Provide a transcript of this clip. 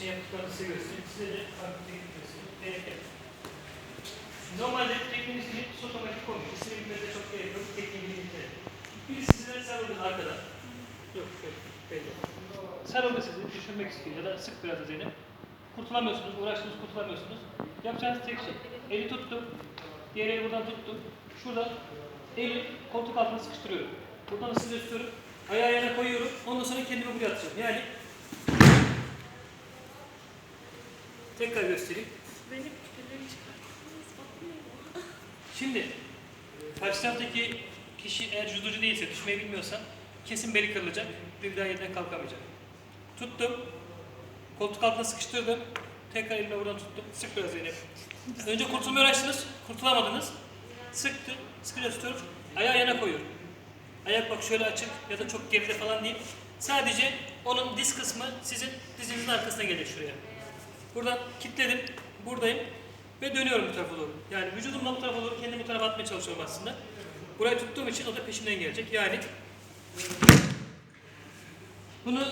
için yaptıklarını size göstereyim. Size de farklı teknik göstereyim. Evet. Normalde tekniğin ismi sotomatik komik. İsmi bilmenize çok gerek yok. Tekniğin bilmenize. Biri sizlere sarıldı arkada. Yok yok. Belli. Sarıldı sizi. Düşürmek istiyor ya da sık biraz da Zeynep. Kurtulamıyorsunuz. Uğraştınız kurtulamıyorsunuz. Yapacağınız tek şey. Eli tuttum. Diğer eli buradan tuttum. Şurada eli koltuk altına sıkıştırıyorum. Buradan ısını tutuyorum. Ayağı yana koyuyorum. Ondan sonra kendimi buraya atacağım. Yani tekrar göstereyim. Benim küpelerimi çıkarttınız. Şimdi karşı taraftaki kişi eğer judocu değilse, düşmeyi bilmiyorsa kesin beli kırılacak. Bir daha yerden kalkamayacak. Tuttum. Koltuk altına sıkıştırdım. Tekrar elime buradan tuttum. Sık biraz Zeynep. Önce kurtulmaya uğraştınız. Kurtulamadınız. Sıktım. Sıkıca tutuyorum. Ayağı yana koyuyorum. Ayak bak şöyle açık ya da çok geride falan değil. Sadece onun diz kısmı sizin dizinizin arkasına gelecek şuraya. Buradan kilitledim. Buradayım. Ve dönüyorum bu tarafa doğru. Yani vücudumla bu tarafa doğru kendimi bu tarafa atmaya çalışıyorum aslında. Burayı tuttuğum için o da peşinden gelecek. Yani bunu